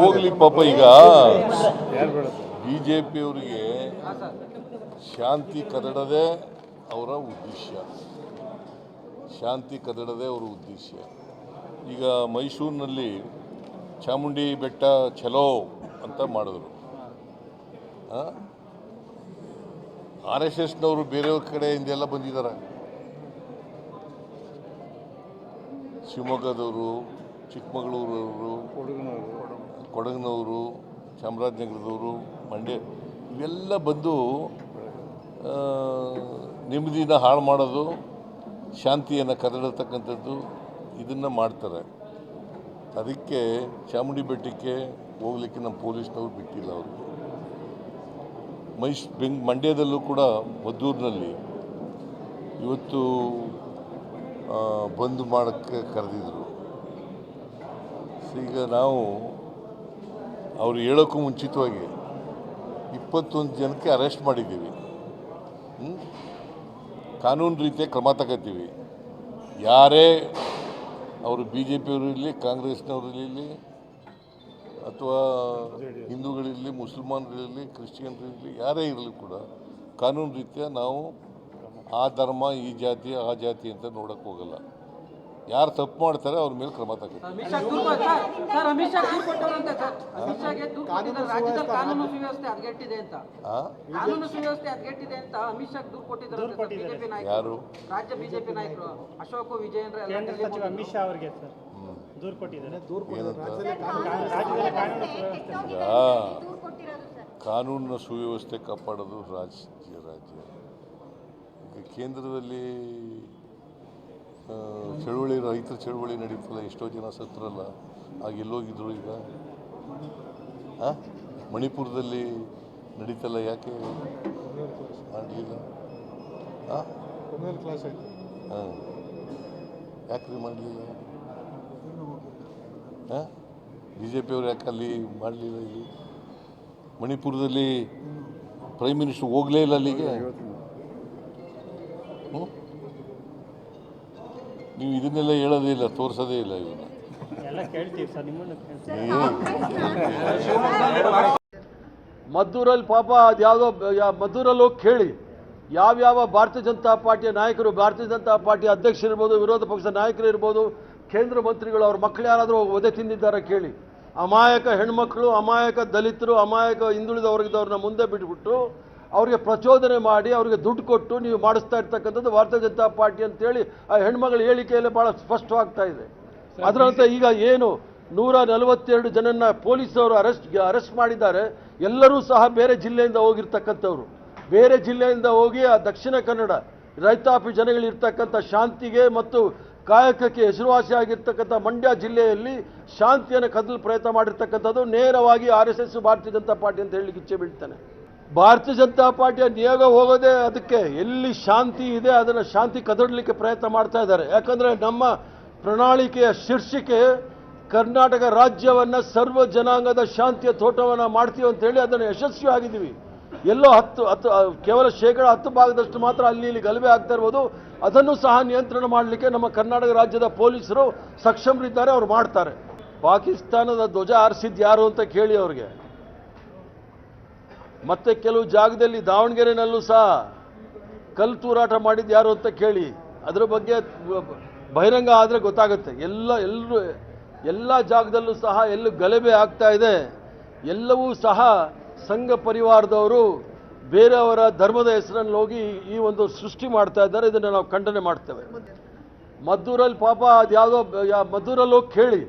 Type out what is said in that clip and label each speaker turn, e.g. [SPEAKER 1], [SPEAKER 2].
[SPEAKER 1] ಹೋಗ್ಲಿ ಪಾಪ ಈಗ. ಬಿಜೆಪಿ ಅವರಿಗೆ ಶಾಂತಿ ಕದಡದೆ ಅವರ ಉದ್ದೇಶ. ಶಾಂತಿ ಕದಡದೆ ಅವರ ಉದ್ದೇಶ. ಈಗ ಮೈಸೂರಿನಲ್ಲಿ ಚಾಮುಂಡಿ ಬೆಟ್ಟ ಚಲೋ ಅಂತ ಮಾಡಿದ್ರು. ಆರ್ ಎಸ್ ಎಸ್ನವರು ಬೇರೆಯವ್ರ ಕಡೆಯಿಂದೆಲ್ಲ ಬಂದಿದ್ದಾರೆ. ಶಿವಮೊಗ್ಗದವರು, ಚಿಕ್ಕಮಗಳೂರವರು, ಕೊಡಗಿನವರು, ಚಾಮರಾಜನಗರದವರು, ಮಂಡ್ಯ ಇವೆಲ್ಲ ಬಂದು ನೆಮ್ಮದಿನ ಹಾಳು ಮಾಡೋದು, ಶಾಂತಿಯನ್ನು ಕದಡತಕ್ಕಂಥದ್ದು ಇದನ್ನು ಮಾಡ್ತಾರೆ. ಅದಕ್ಕೆ ಚಾಮುಂಡಿ ಬೆಟ್ಟಕ್ಕೆ ಹೋಗ್ಲಿಕ್ಕೆ ನಮ್ಮ ಪೊಲೀಸ್ನವ್ರು ಬಿಟ್ಟಿಲ್ಲ ಅವ್ರಿಗೆ ಮೈಸ್ ಬೆಂಗ್ ಮಂಡ್ಯದಲ್ಲೂ ಕೂಡ ಮದ್ದೂರಿನಲ್ಲಿ ಇವತ್ತು ಬಂದ್ ಮಾಡೋಕ್ಕೆ ಕರೆದಿದ್ರು. ಈಗ ನಾವು ಅವ್ರು ಹೇಳೋಕ್ಕೂ ಮುಂಚಿತವಾಗಿ ಇಪ್ಪತ್ತೊಂದು ಜನಕ್ಕೆ ಅರೆಸ್ಟ್ ಮಾಡಿದ್ದೀವಿ? ಕಾನೂನು ರೀತಿಯ ಕ್ರಮ ತಗೋತೀವಿ. ಯಾರೇ ಅವರು ಬಿ ಜೆ ಪಿಯವರು ಇರಲಿ, ಕಾಂಗ್ರೆಸ್ನವರು ಇರಲಿ ಅಥವಾ ಹಿಂದೂಗಳಿರಲಿ ಮುಸಲ್ಮಾನರಿರಲಿ ಕ್ರಿಶ್ಚಿಯನ್ರಿರಲಿ ಯಾರೇ ಇರಲಿ ಕೂಡ ಕಾನೂನು ರೀತಿಯ ನಾವು ಆ ಧರ್ಮ ಈ ಜಾತಿ ಆ ಜಾತಿ ಅಂತ ನೋಡಕ್ಕೆ ಹೋಗಲ್ಲ. ಯಾರು ತಪ್ಪು ಮಾಡ್ತಾರೆ ಅವ್ರ ಮೇಲೆ ಕ್ರಮ
[SPEAKER 2] ನಾಯಕರು.
[SPEAKER 1] ಯಾರು?
[SPEAKER 2] ರಾಜ್ಯ ಬಿಜೆಪಿ ನಾಯಕರು. ಅಶೋಕ್ ವಿಜಯೇಂದ್ರ
[SPEAKER 3] ದೂರು ಕೊಟ್ಟಿದ್ದಾರೆ.
[SPEAKER 1] ಕಾನೂನಿನ ಸುವ್ಯವಸ್ಥೆ ಕಾಪಾಡೋದು ರಾಜ್ಯ ರಾಜ್ಯ. ಈಗ ಕೇಂದ್ರದಲ್ಲಿ ಚಳುವಳಿ ರೈತರ ಚಳುವಳಿ ನಡೀತಲ್ಲ ಎಷ್ಟೋ ಜನ ಸತ್ರಲ್ಲ ಆಗ ಎಲ್ಲೋಗಿದ್ರು ಈಗ? ಆ? ಮಣಿಪುರದಲ್ಲಿ ನಡೀತಲ್ಲ ಯಾಕೆ? ಮಾಡಲಿಲ್ಲ? ಹಾಂ. ಯಾಕ್ರಿ ಮಾಡಲಿಲ್ಲ? ಹಾಂ ಬಿ ಜೆ ಪಿಯವ್ರು ಯಾಕೆ ಅಲ್ಲಿ ಮಾಡಲಿಲ್ಲ ಇಲ್ಲಿ? ಮಣಿಪುರದಲ್ಲಿ ಪ್ರೈಮ್ ಮಿನಿಸ್ಟರ್ ಹೋಗಲೇ ಇಲ್ಲ ಅಲ್ಲಿಗೆ? ನೀವು ಇದನ್ನೆಲ್ಲ ಹೇಳೋದೇ ಇಲ್ಲ ತೋರಿಸೋದೇ ಇಲ್ಲ ಇವನ್ನ
[SPEAKER 3] ಎಲ್ಲ ಕೇಳ್ತೀವಿ ಸರ್ ನಿಮ್ಮನ್ನು ಕೇಳ್ತೀವಿ.
[SPEAKER 4] ಮದ್ದೂರಲ್ಲಿ ಪಾಪ ಅದು ಯಾವುದೋ ಮದ್ದೂರಲ್ಲಿ ಹೋಗಿ ಕೇಳಿ ಯಾವ್ಯಾವ ಭಾರತೀಯ ಜನತಾ ಪಾರ್ಟಿಯ ನಾಯಕರು ಭಾರತೀಯ ಜನತಾ ಪಾರ್ಟಿ ಅಧ್ಯಕ್ಷರಿರ್ಬೋದು ವಿರೋಧ ಪಕ್ಷದ ನಾಯಕರು ಇರ್ಬೋದು ಕೇಂದ್ರ ಮಂತ್ರಿಗಳು ಅವ್ರ ಮಕ್ಕಳು ಯಾರಾದರೂ ಒದೆ ತಿಂದಿದ್ದಾರೆ ಕೇಳಿ. ಅಮಾಯಕ ಹೆಣ್ಮಕ್ಳು ಅಮಾಯಕ ದಲಿತರು ಅಮಾಯಕ ಹಿಂದುಳಿದ ವರ್ಗದವ್ರನ್ನ ಮುಂದೆ ಬಿಟ್ಬಿಟ್ಟು ಅವರಿಗೆ ಪ್ರಚೋದನೆ ಮಾಡಿ ಅವರಿಗೆ ದುಡ್ಡು ಕೊಟ್ಟು ನೀವು ಮಾಡಿಸ್ತಾ ಇರ್ತಕ್ಕಂಥದ್ದು ಭಾರತೀಯ ಜನತಾ ಪಾರ್ಟಿ ಅಂತೇಳಿ ಆ ಹೆಣ್ಮಗಳ ಹೇಳಿಕೆಯಲ್ಲಿ ಭಾಳ ಸ್ಪಷ್ಟವಾಗ್ತಾ ಇದೆ. ಅದರಂತೆ ಈಗ ಏನು ನೂರ ನಲವತ್ತೆರಡು ಜನನ್ನ ಪೊಲೀಸರು ಅರೆಸ್ಟ್ ಅರೆಸ್ಟ್ ಮಾಡಿದ್ದಾರೆ. ಎಲ್ಲರೂ ಸಹ ಬೇರೆ ಜಿಲ್ಲೆಯಿಂದ ಹೋಗಿರ್ತಕ್ಕಂಥವ್ರು. ಬೇರೆ ಜಿಲ್ಲೆಯಿಂದ ಹೋಗಿ ಆ ದಕ್ಷಿಣ ಕನ್ನಡ ರೈತಾಪಿ ಜನಗಳಿರ್ತಕ್ಕಂಥ ಶಾಂತಿಗೆ ಮತ್ತು ಕಾಯಕಕ್ಕೆ ಹೆಸರುವಾಸಿಯಾಗಿರ್ತಕ್ಕಂಥ ಮಂಡ್ಯ ಜಿಲ್ಲೆಯಲ್ಲಿ ಶಾಂತಿಯನ್ನು ಕದಲು ಪ್ರಯತ್ನ ಮಾಡಿರ್ತಕ್ಕಂಥದ್ದು ನೇರವಾಗಿ ಆರ್ ಎಸ್ ಎಸ್ ಭಾರತೀಯ ಜನತಾ ಪಾರ್ಟಿ ಅಂತ ಹೇಳಿ ಇಚ್ಛೆ ಬೀಳ್ತಾನೆ. ಭಾರತೀಯ ಜನತಾ ಪಾರ್ಟಿಯ ನಿಯೋಗ ಹೋಗೋದೇ ಅದಕ್ಕೆ ಎಲ್ಲಿ ಶಾಂತಿ ಇದೆ ಅದನ್ನು ಶಾಂತಿ ಕದಡಲಿಕ್ಕೆ ಪ್ರಯತ್ನ ಮಾಡ್ತಾ ಇದ್ದಾರೆ. ಯಾಕಂದರೆ ನಮ್ಮ ಪ್ರಣಾಳಿಕೆಯ ಶೀರ್ಷಿಕೆ ಕರ್ನಾಟಕ ರಾಜ್ಯವನ್ನು ಸರ್ವ ಜನಾಂಗದ ಶಾಂತಿಯ ತೋಟವನ್ನು ಮಾಡ್ತೀವಿ ಅಂತ ಹೇಳಿ ಅದನ್ನು ಯಶಸ್ವಿ ಆಗಿದ್ದೀವಿ ಎಲ್ಲೋ ಹತ್ತು ಹತ್ತು ಕೇವಲ ಶೇಕಡ ಹತ್ತು ಭಾಗದಷ್ಟು ಮಾತ್ರ ಅಲ್ಲಿ ಇಲ್ಲಿ ಗಲಭೆ ಆಗ್ತಾ ಇರ್ಬೋದು. ಅದನ್ನು ಸಹ ನಿಯಂತ್ರಣ ಮಾಡಲಿಕ್ಕೆ ನಮ್ಮ ಕರ್ನಾಟಕ ರಾಜ್ಯದ ಪೊಲೀಸರು ಸಕ್ಷಮರಿದ್ದಾರೆ, ಅವ್ರು ಮಾಡ್ತಾರೆ. ಪಾಕಿಸ್ತಾನದ ಧ್ವಜ ಹಾರಿಸಿದ್ದು ಯಾರು ಅಂತ ಕೇಳಿ ಅವ್ರಿಗೆ. ಮತ್ತೆ ಕೆಲವು ಜಾಗದಲ್ಲಿ ದಾವಣಗೆರೆನಲ್ಲೂ ಸಹ ಕಲ್ಲು ತೂರಾಟ ಮಾಡಿದ್ದು ಯಾರು ಅಂತ ಕೇಳಿ. ಅದರ ಬಗ್ಗೆ ಬಹಿರಂಗ ಆದರೆ ಗೊತ್ತಾಗುತ್ತೆ. ಎಲ್ಲ, ಎಲ್ಲರೂ, ಎಲ್ಲ ಜಾಗದಲ್ಲೂ ಸಹ ಎಲ್ಲೂ ಗಲಭೆ ಆಗ್ತಾ ಇದೆ. ಎಲ್ಲವೂ ಸಹ ಸಂಘ ಪರಿವಾರದವರು ಬೇರೆಯವರ ಧರ್ಮದ ಹೆಸರಲ್ಲಿ ಹೋಗಿ ಈ ಒಂದು ಸೃಷ್ಟಿ ಮಾಡ್ತಾ ಇದ್ದಾರೆ, ಇದನ್ನು ನಾವು ಖಂಡನೆ ಮಾಡ್ತೇವೆ. ಮದ್ದೂರಲ್ಲಿ ಪಾಪ ಅದು ಯಾವುದೋ ಮದ್ದೂರಲ್ಲಿ ಹೋಗಿ ಕೇಳಿ.